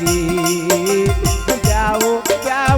বাড়ি যাও যাও